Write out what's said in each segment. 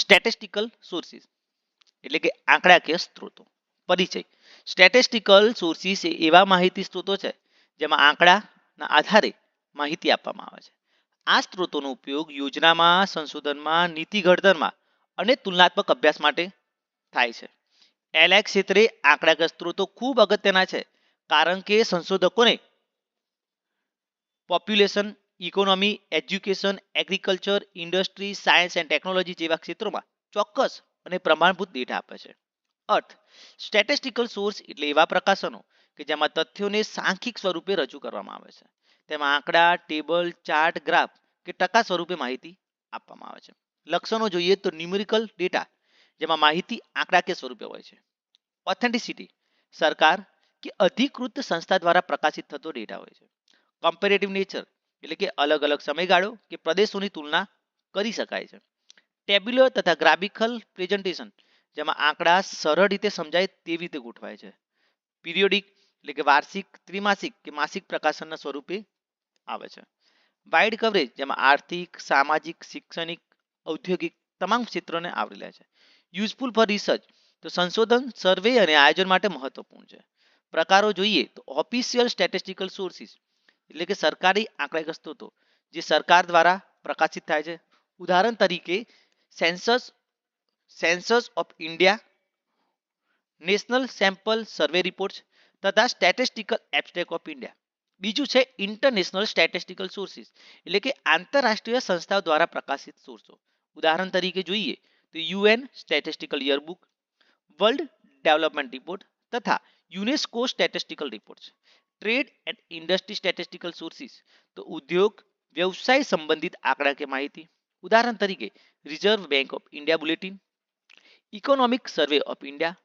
Statistical sources એટલે કે આંકડાકીય સ્ત્રોતો, પરિચય. સ્ટેટિસ્ટિકલ સોર્સિસ એ એવા માહિતી સ્ત્રોતો છે, જેમાં આંકડાના આધારે માહિતી આપવામાં આવે છે. આ સ્ત્રોતોનો ઉપયોગ યોજનામાં, સંશોધનમાં, નીતિ ઘડતરમાં અને તુલનાત્મક અભ્યાસ માટે થાય છે. એલઆઈ ક્ષેત્રે આંકડાકીય સ્ત્રોતો ખૂબ અગત્યના છે, કારણ કે સંશોધકોને population economy education agriculture industry science and technology જેવા ક્ષેત્રોમાં ચોક્કસ અને પ્રમાણભૂત ડેટા આપે છે. અર્થ સ્ટેટિસ્ટિકલ સોર્સ એટલે એવા પ્રકાશનો કે જેમાં તથ્યોને સાંખિક સ્વરૂપે રજૂ કરવામાં આવે છે. તેમાં આંકડા ટેબલ ચાર્ટ ગ્રાફ કે ટકા સ્વરૂપે માહિતી આપવામાં આવે છે. લક્ષણો જોઈએ તો ન્યુમેરિકલ ડેટા જેમાં માહિતી આંકડાકીય સ્વરૂપે હોય છે. ઓથેન્ટિસિટી સરકાર કે અધિકૃત સંસ્થા દ્વારા પ્રકાશિત થતો ડેટા હોય છે. કમ્પેરેટિવ નેચર એટલે કે અલગ અલગ સમયગાળો કે પ્રદેશોની તુલના કરી શકાય છે. ટેબ્યુલર તથા ગ્રાફિકલ પ્રેઝન્ટેશન, જેમાં આંકડા સરળ રીતે સમજાય તેવી રીતે ગોઠવાય છે. પીરિયોડિક એટલે કે વાર્ષિક, ત્રિમાસિક કે માસિક પ્રકાશનના સ્વરૂપે આવે છે. વાઇડ કવરેજ, જેમાં આર્થિક, સામાજિક, શૈક્ષણિક, ઔદ્યોગિક તમામ ક્ષેત્રોને આવરી લે છે. યુઝફુલ ફોર રિસર્ચ, તો સંશોધન, સર્વે અને આયોજન માટે મહત્વપૂર્ણ છે. પ્રકારો જોઈએ તો ઓફિશિયલ સ્ટેટિસ્ટિકલ સોર્સિસ એટલે કે સરકારી આંકડાકીય સ્ત્રોતો જે સરકાર દ્વારા પ્રકાશિત થાય છે. ઉદાહરણ તરીકે census census of India, national sample survey reports તથા સ્ટેટિસ્ટિકલ એબ્સ્ટ્રેક્ટ ઓફ ઇન્ડિયા. બીજું છે ઇન્ટરનેશનલ સ્ટેટિસ્ટિકલ સોર્સિસ, એટલે કે આંતરરાષ્ટ્રીય સંસ્થાઓ દ્વારા પ્રકાશિત સોર્સો. ઉદાહરણ તરીકે જોઈએ, તો UN statistical yearbook, world development report તથા UNESCO statistical reports trade and industry statistical sources તો ઉદ્યોગ વ્યવસાય સંબંધિત આંકડાકીય માહિતી ઉદાહરણ તરીકે Reserve Bank of India bulletin economic survey of India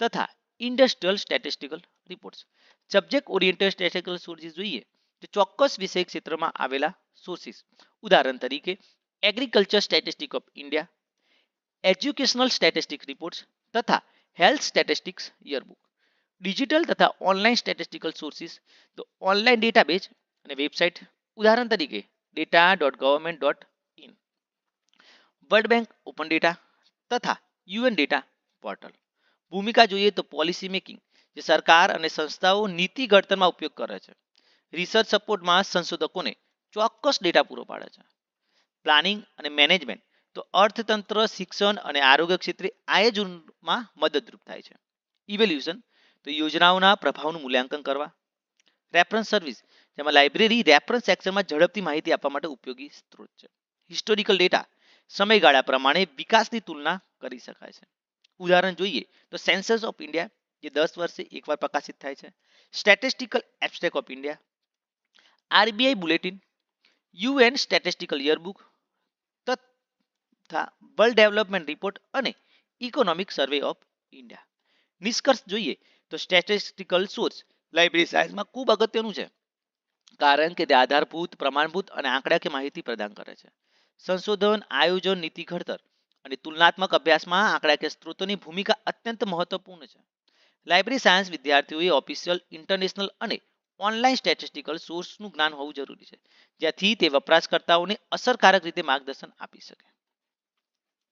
તથા industrial statistical reports subject oriented statistical sources જોઈએ તો ચોક્કસ વિષય ક્ષેત્રમાં આવેલા સોર્સિસ ઉદાહરણ તરીકે agriculture statistic of India educational statistic reports તથા હેલ્થ સ્ટેટિસ્ટિક્સ યરબુક ડિજિટલ તથા ઓનલાઈન સ્ટેટિસ્ટિકલ સોર્સિસ. તો ઓનલાઈન ડેટાબેઝ અને વેબસાઇટ, ઉદાહરણ તરીકે data dot government dot in world bank open data તથા યુએન ડેટા પોર્ટલ. ભૂમિકા જોઈએ તો પોલિસી મેકિંગ, જે સરકાર અને સંસ્થાઓ નીતિ ઘડતરમાં ઉપયોગ કરે છે. રિસર્ચ સપોર્ટમાં સંશોધકોને ચોક્કસ ડેટા પૂરો પાડે છે. પ્લાનિંગ અને મેનેજમેન્ટ, તો અર્થતંત્ર, શિક્ષણ અને આરોગ્ય ક્ષેત્રે આયોજનમાં મદદરૂપ થાય છે. ઇવેલ્યુશન તો યોજનાઓના પ્રભાવનું મૂલ્યાંકન કરવા. રેફરન્સ સર્વિસ જેમાં લાઇબ્રેરી રેફરન્સ સેક્શનમાં ઝડપથી માહિતી આપવા માટે ઉપયોગી સ્ત્રોત છે. હિસ્ટોરિકલ ડેટા સમયગાળા પ્રમાણે વિકાસની તુલના કરી શકાય છે. ઉદાહરણ જોઈએ તો સેન્સસ ઓફ ઇન્ડિયા જે દસ વર્ષે એકવાર પ્રકાશિત થાય છે. Statistical abstract of India RBI bulletin UN statistical yearbook તથા વર્લ્ડ ડેવલપમેન્ટ રિપોર્ટ અને ઇકોનોમિક સર્વે ઓફ ઇન્ડિયા નિષ્કર્ષ જોઈએ તો સ્ટેટિસ્ટિકલ સોર્સ લાઇબ્રેરી સાયન્સમાં ખૂબ અગત્યનું છે. કારણ કે તે આધારભૂત, પ્રમાણભૂત અને આંકડાકીય માહિતી પ્રદાન કરે છે. સંશોધન, આયોજન, નીતિ ઘડતર અને તુલનાત્મક અભ્યાસમાં આંકડાકીય સ્ત્રોતોની ભૂમિકા અત્યંત મહત્વપૂર્ણ છે. લાઇબ્રેરી સાયન્સ વિદ્યાર્થીઓએ ઓફિશિયલ ઇન્ટરનેશનલ અને ઓનલાઈન સ્ટેટિસ્ટિકલ સોર્સનું જ્ઞાન હોવું જરૂરી છે, જેથી તે વપરાશકર્તાઓને અસરકારક રીતે માર્ગદર્શન આપી શકે.